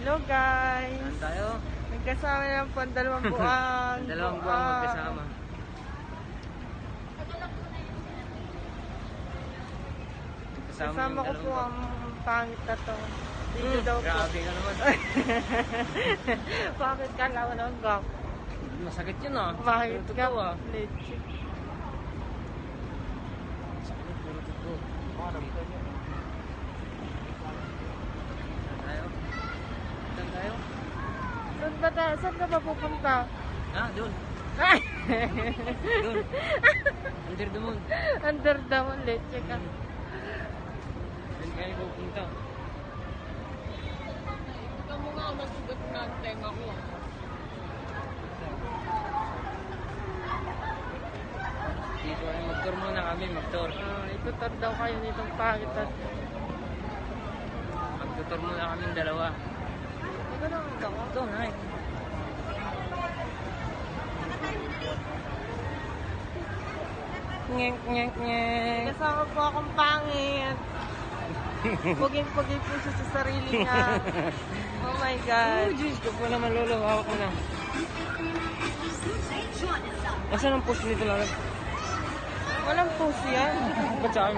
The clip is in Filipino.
Hello guys! Saan tayo? Nagkasama na po ang dalawang buwang. Dalawang buwang magkasama. Kasama ko yung po ang pangit na to. Dito Hmm, daw po. Grabe ka naman. Bakit ka lang ng gap? Masakit yun ah. Bakit ka? ah. Legit. Sakit, puro totoo. Saan tayo? Saan tayo? Saan ba tayo? Saan ka ba pupunta? Ah, doon. Ay! Doon. Under the moon. Under the moon, leche ka. Doon kayo pupunta. Ikaw mo nga masugat na ang tenga ko. Dito ay mag-tour muna kami, mag-tour. Ah, itutor daw kayo nitong pangit at Mag-tour muna kami dalawa. Ikaw na ang ako. Ito, nay. Ngek, ngek, ngek. Kasama po akong pangit. Puging-pugi po siya sa sarili niya. Oh my Oh, God. Diyos ko po naman, lolo. Hawak ko na. Nasaan ang push nito, lolo? Walang puso yan. Ba't sa